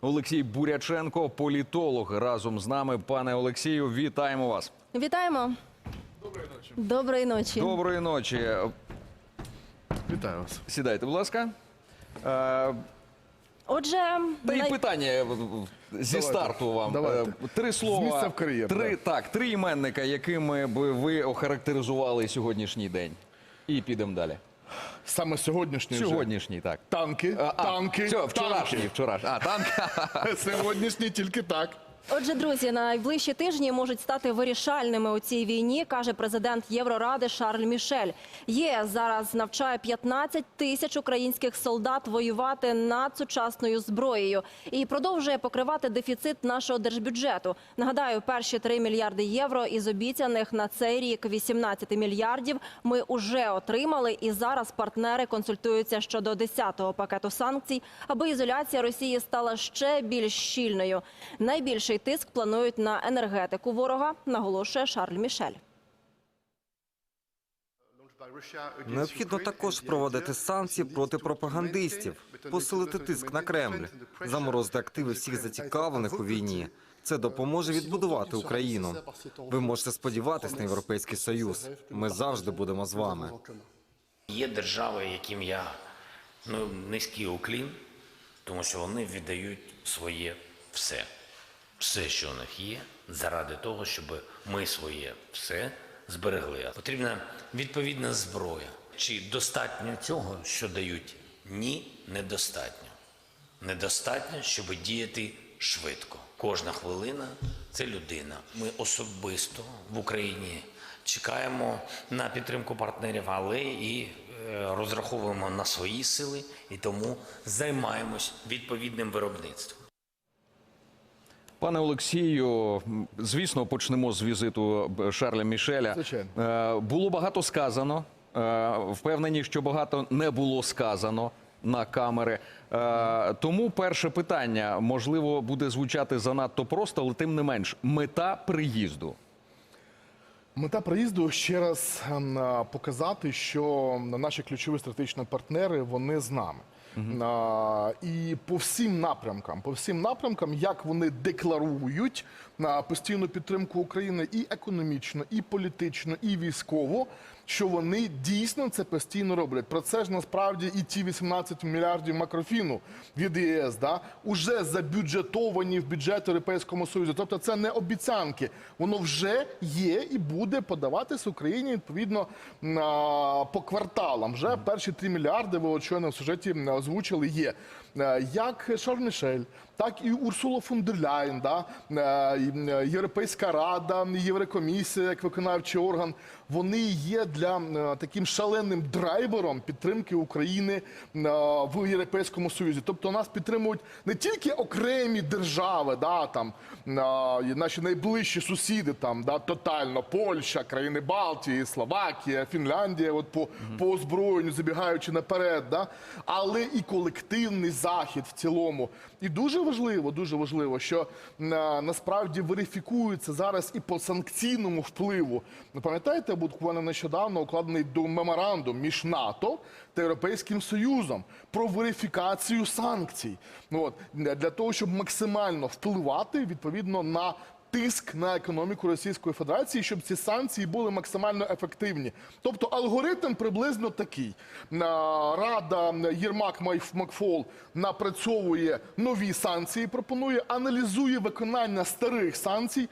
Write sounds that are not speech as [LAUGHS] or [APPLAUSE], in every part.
Олексій Буряченко, політолог. Разом з нами, пане Олексію, вітаємо вас. Вітаємо. Доброї ночі. Доброї ночі. Вітаю вас. Сідайте, будь ласка. Е, Отже, Та й най- питання е, зі Давайте. старту вам. Давайте. Е, Три слова. місця в кар'єр, Три, да. так, три іменника, якими би ви охарактеризували сьогоднішній день. І підемо далі. Саме сьогоднішній вже. Сьогоднішній, так. танки, А, танки, все, вчорашній, танки. вчорашній. А, танк. [LAUGHS] Сьогоднішній тільки так. Отже, друзі, найближчі тижні можуть стати вирішальними у цій війні, каже президент Євроради Шарль Мішель. ЄС зараз навчає 15 тисяч українських солдат воювати над сучасною зброєю і продовжує покривати дефіцит нашого держбюджету. Нагадаю, перші 3 мільярди євро із обіцяних на цей рік 18 мільярдів ми уже отримали. І зараз партнери консультуються щодо 10-го пакету санкцій, аби ізоляція Росії стала ще більш щільною. Найбільший тиск планують на енергетику ворога, наголошує Шарль Мішель. Необхідно також впровадити санкції проти пропагандистів, посилити тиск на Кремль, заморозити активи всіх зацікавлених у війні. Це допоможе відбудувати Україну. Ви можете сподіватись на європейський союз. Ми завжди будемо з вами. Є держави, яким я ну, низький уклін, тому що вони віддають своє все, все, що у них є, заради того, щоб ми своє все зберегли. Потрібна відповідна зброя. Чи достатньо цього, що дають? Ні, недостатньо. Недостатньо, щоб діяти швидко. Кожна хвилина це людина. Ми особисто в Україні чекаємо на підтримку партнерів, але і е, розраховуємо на свої сили і тому займаємось відповідним виробництвом. Пане Олексію, звісно, почнемо з візиту Шарля Мішеля. Звичайно. Е, Було багато сказано. Е, Впевнені, що багато не було сказано на камери. Е, Тому перше питання можливо буде звучати занадто просто, але тим не менш, мета приїзду. Мета приїзду ще раз ем, показати, що наші ключові стратегічні партнери вони з нами. А, І по всім напрямкам, по всім напрямкам, як вони декларують на постійну підтримку України і економічно, і політично, і військово, що вони дійсно це постійно роблять. Про це ж насправді і ті 18 мільярдів макрофіну від ЄС, да, уже забюджетовані в бюджет Європейському Союзу. Тобто це не обіцянки, воно вже є і буде подаватись Україні відповідно по кварталам. Вже перші 3 мільярди, ви щойно в сюжеті озвучили, є. Е, Як Шарль Мішель, так і Урсула фон дер Ляйн, да, е, е, Європейська рада, Єврокомісія як виконавчий орган, вони є для таким шаленим драйвером підтримки України в Європейському Союзі. Тобто нас підтримують не тільки окремі держави, да, там, наші найближчі сусіди, там, да, тотально, Польща, країни Балтії, Словакія, Фінляндія, от по, по озброєнню, забігаючи наперед, да, але і колективний захід в цілому. І дуже важливо, дуже важливо, що на, насправді верифікується зараз і по санкційному впливу. Ви пам'ятаєте, буквально нещодавно укладений меморандум між НАТО та Європейським Союзом про верифікацію санкцій. Ну, от, для того, щоб максимально впливати відповідно на тиск на економіку Російської Федерації, щоб ці санкції були максимально ефективні. Тобто алгоритм приблизно такий: Рада Єрмак Макфол напрацьовує нові санкції, пропонує, аналізує виконання старих санкцій,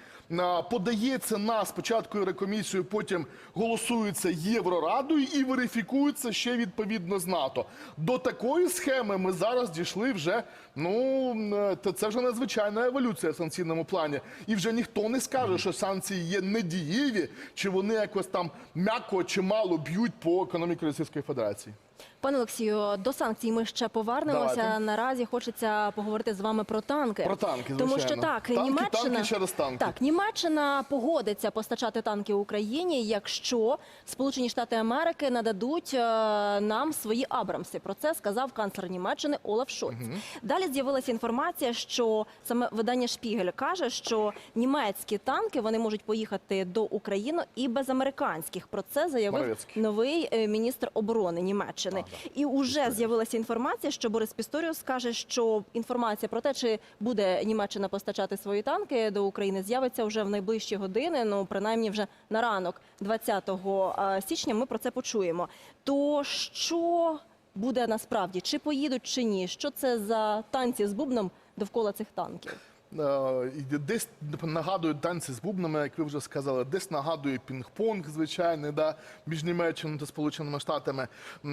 подається на спочатку Єврокомісію, потім голосується Єврорадою і верифікується ще відповідно з НАТО. До такої схеми ми зараз дійшли вже. Ну е, це вже надзвичайна еволюція в санкційному плані. І вже ніхто не скаже, що санкції є недієві, чи вони якось там м'яко чи мало б'ють по економіці Російської Федерації. Пане Олексію, до санкцій ми ще повернемося. Давайте. Наразі хочеться поговорити з вами про танки. Про танки, тому що так, Танки, Німеччина танки, ще раз танки. так, Німеччина погодиться постачати танки Україні, якщо Сполучені Штати Америки нададуть е, нам свої Абрамси. Про це сказав канцлер Німеччини Олаф Шольц. Далі з'явилася інформація, що саме видання Шпігель каже, що німецькі танки вони можуть поїхати до України і без американських. Про це заявив Моровецький. новий е, міністр оборони Німеччини. Німеччини. І вже з'явилася інформація, що Борис Пісторіус каже, що інформація про те, чи буде Німеччина постачати свої танки до України, з'явиться вже в найближчі години. Ну принаймні вже на ранок 20 е, січня. Ми про це почуємо. То що буде насправді? Чи поїдуть, чи ні? Що це за танці з бубном довкола цих танків? Е, Десь нагадує танці з бубнами, як ви вже сказали, десь нагадує пінг-понг, звичайний, да, між Німеччиною та Сполученими Штатами.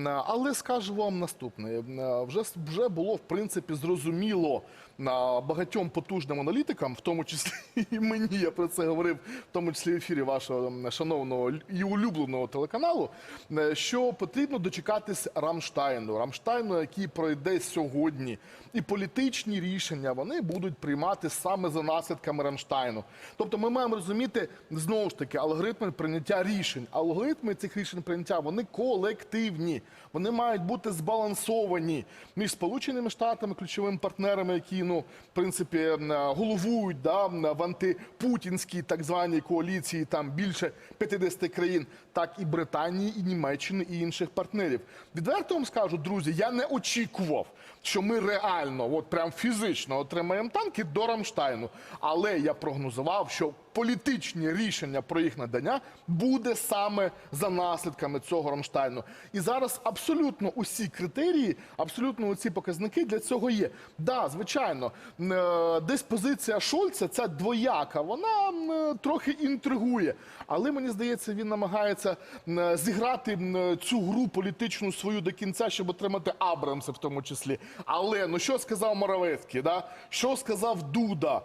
Але скажу вам наступне: вже, вже було в принципі зрозуміло багатьом потужним аналітикам, в тому числі [LAUGHS] і мені, я про це говорив, в тому числі в ефірі вашого шановного і улюбленого телеканалу, е, що потрібно дочекатись Рамштайну. Рамштайну, який пройде сьогодні, і політичні рішення вони будуть приймати саме за наслідками Рамштайну. Тобто, ми маємо розуміти знову ж таки алгоритми прийняття рішень. Алгоритми цих рішень прийняття вони колективні, вони мають бути збалансовані між Сполученими Штатами, ключовими партнерами, які ну в принципі головують да, в антипутінській так званій коаліції, там більше 50 країн, так і Британії, і Німеччини, і інших партнерів. Відверто вам скажу, друзі, я не очікував, що ми реально, от прям фізично отримаємо танки до Рамштайну. Але я прогнозував, що політичні рішення про їх надання буде саме за наслідками цього Рамштайну. І зараз абсолютно усі критерії, абсолютно усі показники для цього є. Да, звичайно, е, десь позиція Шольца ця двояка, вона е, трохи інтригує. Але мені здається, він намагається е, зіграти цю гру політичну свою до кінця, щоб отримати Абрамса в тому числі. Але ну що сказав Моровецький, да? що сказав Дуда?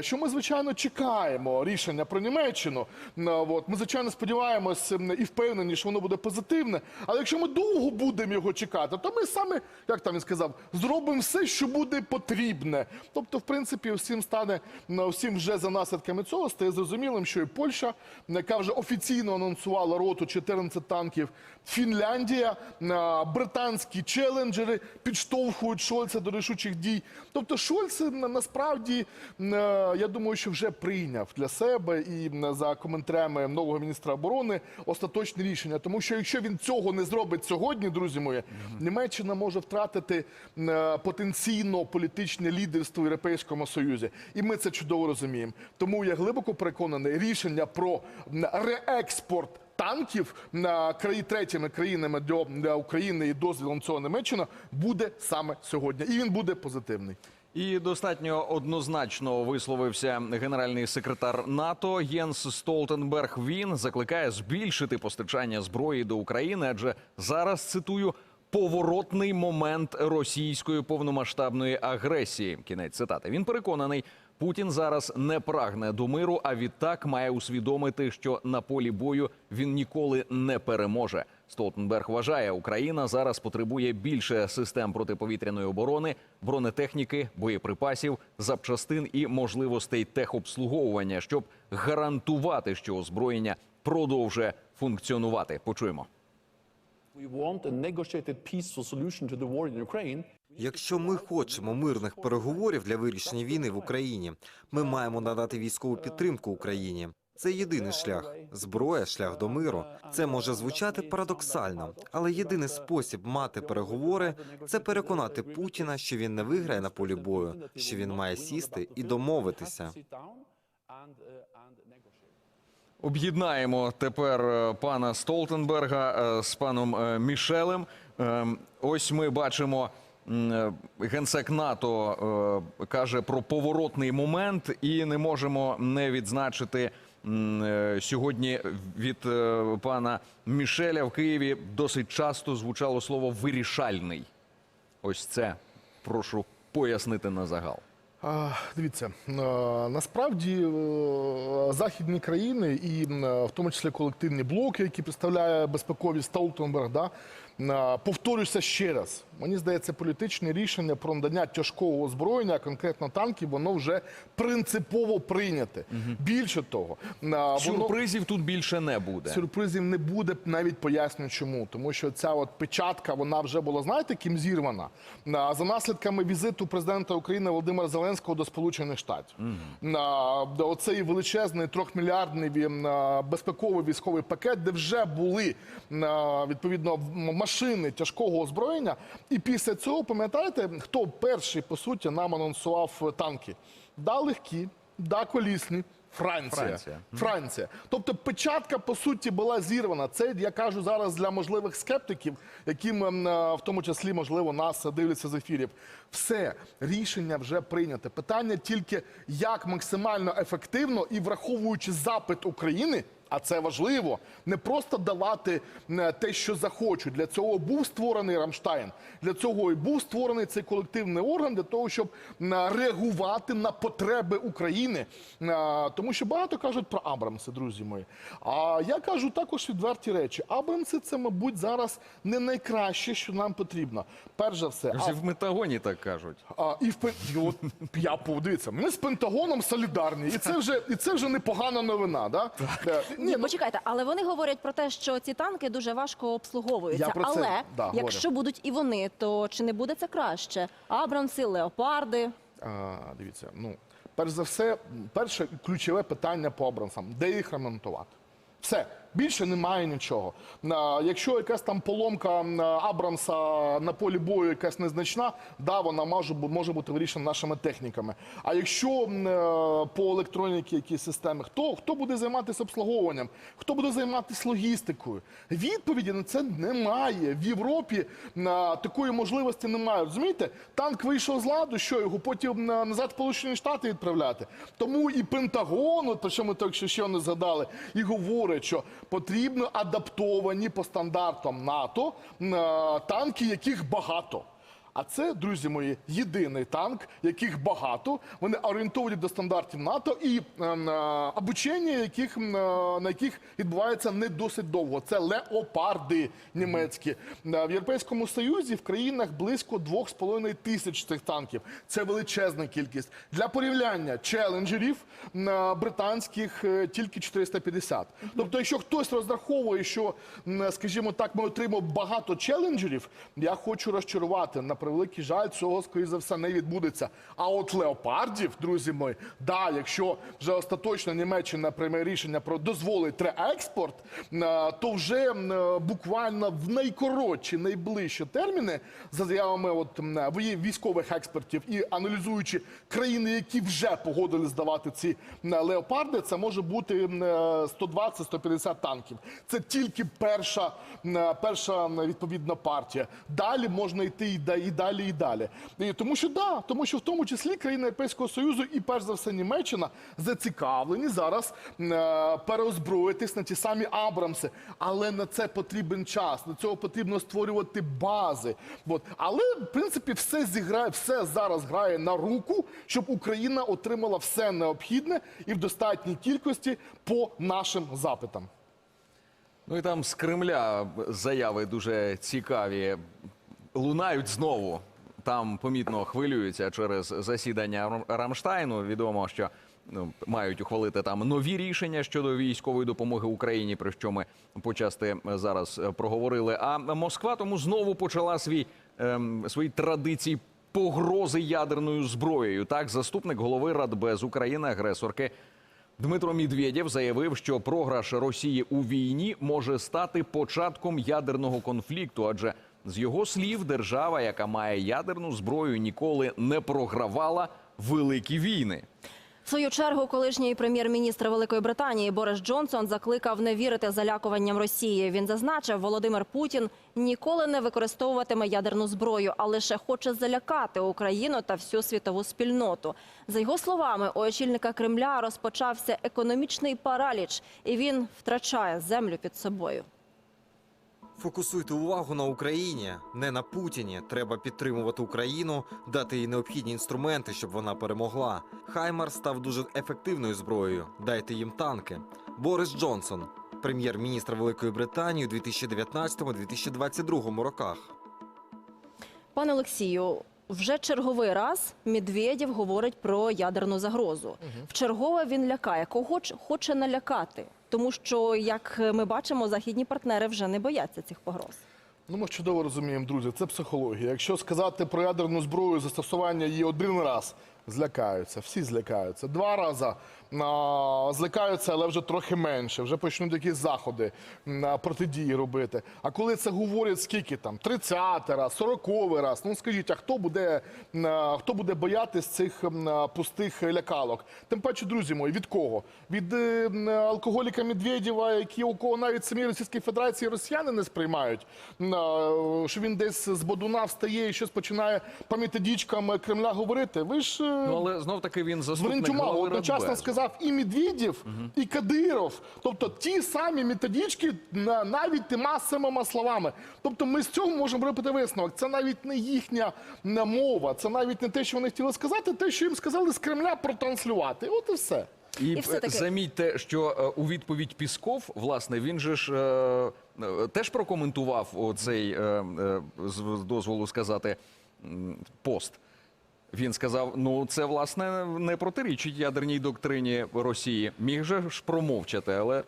Що ми звичайно чекаємо рішення про Німеччину. Е, От ми звичайно сподіваємося і впевнені, що воно буде позитивне. Але якщо ми довго будемо його чекати, то ми саме, як там він сказав, зробимо все, що буде потрібне. Тобто, в принципі, всім стане на всім вже за наслідками цього стає зрозумілим, що і Польща, яка вже офіційно анонсувала роту 14 танків, Фінляндія, британські челенджери підштовхують Шольца до рішучих дій. Тобто, Шольц насправді е, я думаю, що вже прийняв для себе і за коментарями нового міністра оборони остаточне рішення. Тому що якщо він цього не зробить сьогодні, друзі мої, Німеччина може втратити е, потенційно політичне лідерство в Європейському Союзі. І ми це чудово розуміємо. Тому я глибоко переконаний, рішення про реекспорт. Танків на краї третіми країнами для України і дозвілом цього Німеччина буде саме сьогодні, і він буде позитивний. І достатньо однозначно висловився генеральний секретар НАТО Єнс Столтенберг. Він закликає збільшити постачання зброї до України, адже зараз цитую. Поворотний момент російської повномасштабної агресії. Кінець цитати. Він переконаний, Путін зараз не прагне до миру, а відтак має усвідомити, що на полі бою він ніколи не переможе. Столтенберг вважає, Україна зараз потребує більше систем протиповітряної оборони, бронетехніки, боєприпасів, запчастин і можливостей техобслуговування, щоб гарантувати, що озброєння продовжує функціонувати. Почуємо. Якщо ми хочемо мирних переговорів для вирішення війни в Україні, ми маємо надати військову підтримку Україні. Це єдиний шлях. Зброя, шлях до миру. Це може звучати парадоксально, але єдиний спосіб мати переговори це переконати Путіна, що він не виграє на полі бою, що він має сісти і домовитися. Об'єднаємо тепер е, пана Столтенберга е, з паном е, Мішелем. Е, Ось ми бачимо. Генсек НАТО каже про поворотний момент, і не можемо не відзначити сьогодні від е, пана Мішеля в Києві досить часто звучало слово вирішальний. Ось це прошу пояснити на загал. Дивіться, е, насправді е, західні країни, і е, в тому числі колективні блоки, які представляє безпекові Столтенберг, да, е, повторюся ще раз. Мені здається, політичне рішення про надання тяжкого озброєння, конкретно танків, воно вже принципово прийняте. Більше того, е, воно... Сюрпризів тут більше не буде. Сюрпризів не буде, навіть поясню чому. Тому що ця от печатка, вона вже була, знаєте, ким зірвана? А, За наслідками візиту президента України Володимира Зеленського до Сполучених Штатів. Де Оцей величезний трьохмільярдний безпековий військовий пакет, де вже були відповідно машини тяжкого озброєння. І після цього, пам'ятаєте, хто перший, по суті, нам анонсував танки? Да, легкі, да, колісні. Франція. Франція. Франція. Тобто печатка, по суті, була зірвана. Це я кажу зараз для можливих скептиків, яким ем, е, в тому числі, можливо, нас дивляться з ефірів. Все, рішення вже прийняте. Питання тільки, як максимально ефективно і враховуючи запит України. А це важливо не просто давати е, те, що захочуть. Для цього був створений Рамштайн. Для цього і був створений цей колективний орган для того, щоб реагувати на потреби України. Е, Тому що багато кажуть про Абрамси, друзі мої. А я кажу також відверті речі. Абрамси це, мабуть, зараз не найкраще, що нам потрібно. Перш за все, а- в Метагоні так кажуть. а, і в от я подивіться, ми з Пентагоном солідарні, і це вже і це вже непогана новина. Да? Ні, ну, почекайте, але вони говорять про те, що ці танки дуже важко обслуговуються. Я про це, але да, якщо будуть і вони, то чи не буде це краще? Абрамси, леопарди. А, дивіться, ну, перш за все, перше ключове питання по Абрамсам. Де їх ремонтувати? Все, більше немає нічого. Якщо якась там поломка Абрамса на полі бою якась незначна, да, вона може, може бути вирішена нашими техніками. А якщо е, по електроніці якісь системи, хто, хто буде займатися обслуговуванням, хто буде займатися логістикою? Відповіді на це немає. В Європі такої можливості немає. Розумієте, танк вийшов з ладу, що його потім назад в Сполучені Штати відправляти. Тому і Пентагон, про що ми так ще не згадали, і говорить, що потрібно адаптовані по стандартам НАТО танки, яких багато. А це, друзі мої, єдиний танк, яких багато. Вони орієнтовані до стандартів НАТО і ем, е, обучення, яких, е, на яких відбувається не досить довго. Це леопарди німецькі. Е, В Європейському Союзі в країнах близько 2,5 тисяч цих танків. Це величезна кількість. Для порівняння челенджерів е, британських е, тільки 450. Тобто, якщо хтось розраховує, що, скажімо так, ми отримаємо багато челенджерів, я хочу розчарувати. На превеликий жаль, цього, скоріше за все, не відбудеться. А от леопардів, друзі мої, да, якщо вже остаточно Німеччина прийме рішення про дозволить реекспорт, е, то вже е, буквально в найкоротші, найближчі терміни, за заявами от, військових експертів і аналізуючи країни, які вже погодили здавати ці леопарди, це може бути м, е, 120-150 танків. Це тільки перша, е, перша відповідна партія. Далі можна йти і далі, і далі. І тому що да, тому що в тому числі країни Європейського Союзу і перш за все Німеччина зацікавлені зараз е, переозброїтись на ті самі Абрамси. Але на це потрібен час. Для цього потрібно створювати бази. От. Але в принципі все зіграє, все зараз грає на руку, щоб Україна отримала все необхідне і в достатній кількості по нашим запитам. Ну і там з Кремля заяви дуже цікаві лунають знову. Там помітно хвилюються через засідання Рамштайну. Відомо, що ну, мають ухвалити там нові рішення щодо військової допомоги Україні, про що ми почасти зараз е, проговорили. А Москва тому знову почала свій ем, свої традиції погрози ядерною зброєю. Так, заступник голови Радбез України, агресорки Дмитро Медведєв заявив, що програш Росії у війні може стати початком ядерного конфлікту, адже з його слів, держава, яка має ядерну зброю, ніколи не програвала великі війни. В свою чергу, колишній прем'єр-міністр Великої Британії Борис Джонсон закликав не вірити залякуванням Росії. Він зазначив, Володимир Путін ніколи не використовуватиме ядерну зброю, а лише хоче залякати Україну та всю світову спільноту. За його словами, у очільника Кремля розпочався економічний параліч, і він втрачає землю під собою. Фокусуйте увагу на Україні, не на Путіні. Треба підтримувати Україну, дати їй необхідні інструменти, щоб вона перемогла. Хаймар став дуже ефективною зброєю. Дайте їм танки. Борис Джонсон, прем'єр-міністр Великої Британії у 2019-2022 роках. Пане Олексію, вже черговий раз Медведєв говорить про ядерну загрозу. Вчергове він лякає. Кого хоче налякати? Тому що, як ми бачимо, західні партнери вже не бояться цих погроз. Ну, ми чудово розуміємо, друзі, це психологія. Якщо сказати про ядерну зброю, застосування її один раз Злякаються, всі злякаються. Два рази а, злякаються, але вже трохи менше. Вже почнуть якісь заходи а, протидії робити. А коли це говорять скільки там? 30 раз, 40 раз. Ну скажіть, а хто буде, а, хто буде боятись цих а, пустих лякалок? Тим паче, друзі мої, від кого? Від е, алкоголіка Медведєва, які у кого навіть самі Російській Федерації росіяни не сприймають, а, що він десь з бодуна встає і щось починає по Кремля говорити. Ви ж е, Ну але знов таки він заступник голови одночасно Радбезу. сказав і Медведєв, і Кадиров. Тобто ті самі методички на- навіть тима самими словами. Тобто ми з цього можемо робити висновок. Це навіть не їхня м, мова, це навіть не те, що вони хотіли сказати, те, що їм сказали з Кремля протранслювати. От і все. І, І все-таки- замітьте, що е, у відповідь Пісков, власне, він же ж е, е, теж прокоментував оцей е, е, з з дозволу сказати м, пост. Він сказав: ну це власне не протирічить ядерній доктрині Росії. Міг же ж промовчати, але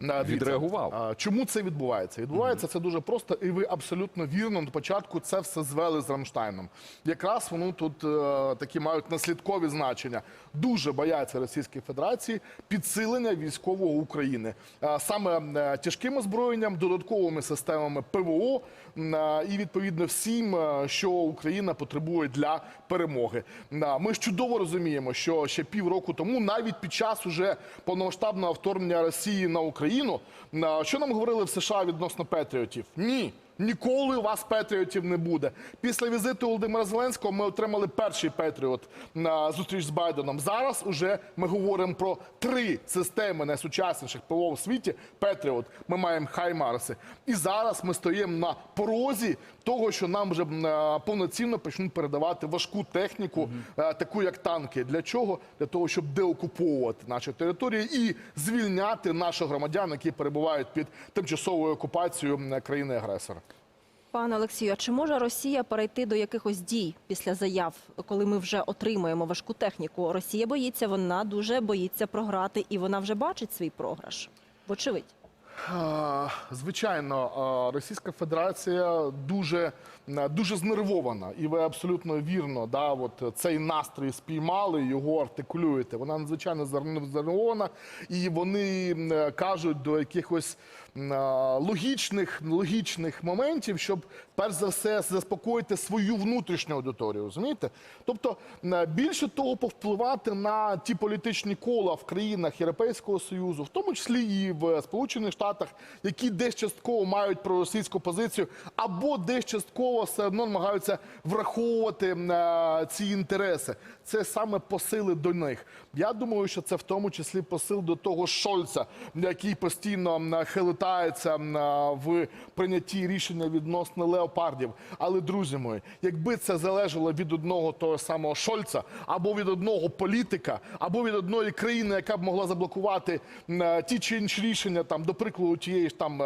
Відреагував. Чому це відбувається? Відбувається це дуже просто, і ви абсолютно вірно на початку це все звели з Рамштайном. Якраз воно тут е, такі мають наслідкові значення. Дуже бояться Російської Федерації підсилення військового України Е, саме е, тяжким озброєнням, додатковими системами ПВО і відповідно всім, що Україна потребує для перемоги. Ми ж чудово розуміємо, що ще півроку тому, навіть під час уже повномасштабного вторгнення Росії на Україну, е, що нам говорили в США відносно Петріотів? Ні. Ніколи у вас Петріотів не буде. Після візиту Володимира Зеленського ми отримали перший Петріот на зустріч з Байденом. Зараз уже ми говоримо про три системи найсучасніших ПВО в світі. Петріот. Ми маємо Хаймарси. І зараз ми стоїмо на порозі того, що нам вже повноцінно почнуть передавати важку техніку, таку як танки. Для чого? Для того, щоб деокуповувати наші території і звільняти наших громадян, які перебувають під тимчасовою окупацією країни-агресора. Пане Олексію, а чи може Росія перейти до якихось дій після заяв, коли ми вже отримаємо важку техніку? Росія боїться, вона дуже боїться програти, і вона вже бачить свій програш. Вочевидь. Звичайно, Російська Федерація дуже, дуже знервована, і ви абсолютно вірно, да, от цей настрій спіймали, його артикулюєте. Вона надзвичайно знервована, і вони е, кажуть до якихось логічних, логічних моментів, щоб перш за все заспокоїти свою внутрішню аудиторію. Розумієте? Тобто, більше того, повпливати на ті політичні кола в країнах Європейського Союзу, в тому числі і в Сполучених Штатах, які десь частково мають проросійську позицію, або десь частково все одно намагаються враховувати е, ці інтереси. Це саме посили до них. Я думаю, що це в тому числі посил до того Шольца, який постійно м, е, в прийнятті рішення відносно леопардів. Але, друзі мої, якби це залежало від одного того самого Шольца, або від одного політика, або від одної країни, яка б могла заблокувати ті чи інші рішення, там, до прикладу, тієї ж там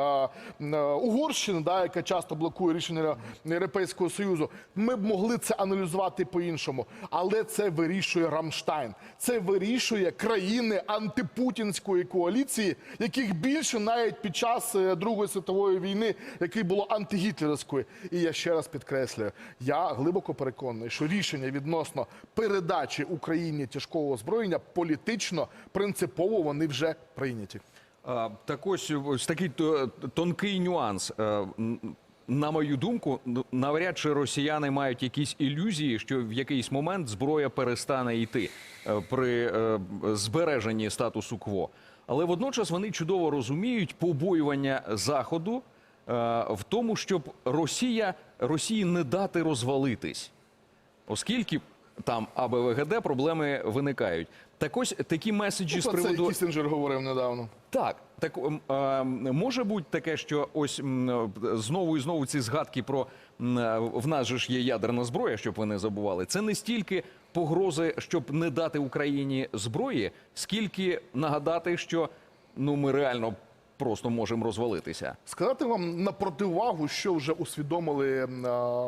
Угорщини, да, яка часто блокує рішення Європейського Союзу, ми б могли це аналізувати по-іншому. Але це вирішує Рамштайн. Це вирішує країни антипутінської коаліції, яких більше навіть під час е, Другої світової війни, який було антигітлерівською. І я ще раз підкреслюю, я глибоко переконаний, що рішення відносно передачі Україні тяжкого озброєння політично принципово вони вже прийняті. Так ось, такий то- тонкий нюанс. Е, На мою думку, навряд чи росіяни мають якісь ілюзії, що в якийсь момент зброя перестане йти е, при збереженні статусу кво. Але водночас вони чудово розуміють побоювання Заходу е, в тому, щоб Росія Росії не дати розвалитись оскільки там АБВГД проблеми виникають. Так ось такі меседжі з Ну, це приводу Кісінджер говорив недавно. так, так може бути таке, що ось знову і знову ці згадки про в нас же ж є ядерна зброя, щоб ви не забували. Це не стільки погрози, щоб не дати Україні зброї, скільки нагадати, що ну ми реально просто можемо розвалитися. Сказати вам на противагу, що вже усвідомили м,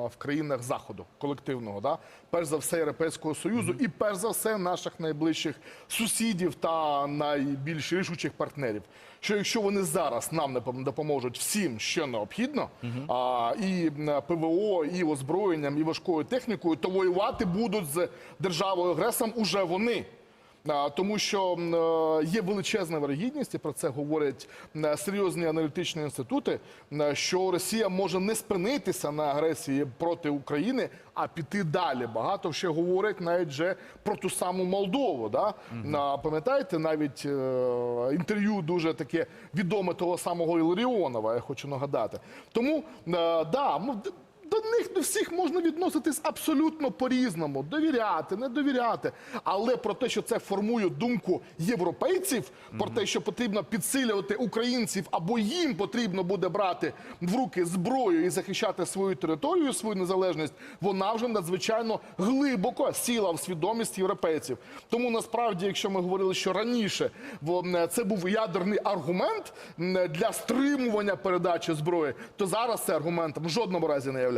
в країнах заходу колективного, да? перш за все Європейського союзу, і перш за все наших найближчих сусідів та найбільш рішучих партнерів. Що якщо вони зараз нам не пом- допоможуть всім, що необхідно, а, і ПВО, і озброєнням, і важкою технікою, то воювати будуть з державою агресором уже вони. Тому що е, є величезна вирогідність, і про це говорять серйозні аналітичні інститути, що Росія може не спинитися на агресії проти України, а піти далі. Багато ще говорять навіть вже про ту саму Молдову. Да? А, Пам'ятаєте, навіть е, інтерв'ю дуже таке відоме того самого Іларіонова, я хочу нагадати. Тому е, да, ну, до них до всіх можна відноситись абсолютно по-різному, довіряти, не довіряти. Але про те, що це формує думку європейців, про те, що потрібно підсилювати українців, або їм потрібно буде брати в руки зброю і захищати свою територію, свою незалежність, вона вже надзвичайно глибоко сіла в свідомість європейців. Тому насправді, якщо ми говорили, що раніше це був ядерний аргумент для стримування передачі зброї, то зараз це аргументом в жодному разі не являється.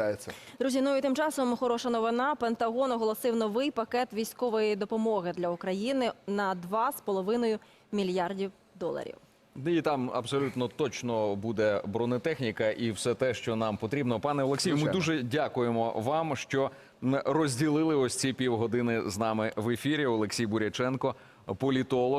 Друзі, ну і тим часом хороша новина. Пентагон оголосив новий пакет військової допомоги для України на 2,5 мільярдів доларів. І там абсолютно точно буде бронетехніка і все те, що нам потрібно. Пане Олексію, ми дуже дякуємо вам, що розділили ось ці півгодини з нами в ефірі. Олексій Буряченко, політолог.